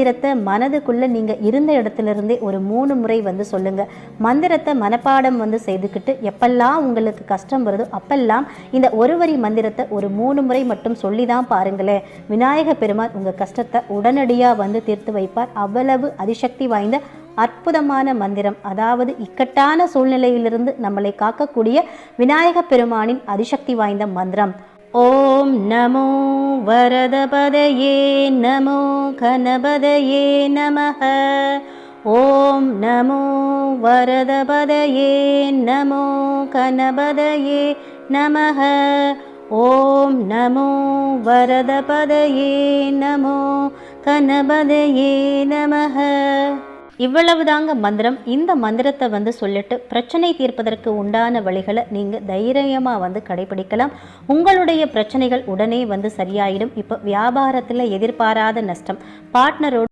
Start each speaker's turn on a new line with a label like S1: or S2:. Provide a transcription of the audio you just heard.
S1: மந்திரத்தை மனதுக்குள்ள நீங்க இருந்த இடத்துல இருந்தே ஒரு மூணு முறை வந்து சொல்லுங்க. மந்திரத்தை மனப்பாடம் வந்து செய்துக்கிட்டு எப்பெல்லாம் உங்களுக்கு கஷ்டம் வருதோ அப்பெல்லாம் இந்த ஒரு வரி மந்திரத்தை ஒரு மூணு முறை மட்டும் சொல்லி தான் பாருங்களேன் விநாயக பெருமான் உங்க கஷ்டத்தை உடனடியாக வந்து தீர்த்து வைப்பார். அவ்வளவு அதிசக்தி வாய்ந்த அற்புதமான மந்திரம். அதாவது இக்கட்டான சூழ்நிலையிலிருந்து நம்மளை காக்கக்கூடிய விநாயக பெருமானின் அதிசக்தி வாய்ந்த மந்திரம். ஓம் நமோ वरदपदये नमो घनपदये नमः। ॐ नमो वरदपदये नमो घनपदये नमः। ॐ नमो वरदपदये नमो घनपदये नमः। இவ்வளவுதாங்க மந்திரம். இந்த மந்திரத்தை வந்து சொல்லிட்டு பிரச்சனை தீர்ப்பதற்கு உண்டான வழிகளை நீங்கள் தைரியமாக வந்து கடைபிடிக்கலாம். உங்களுடைய பிரச்சனைகள் உடனே வந்து சரியாயிடும். இப்போ வியாபாரத்தில் எதிர்பாராத நஷ்டம். பார்ட்னரோட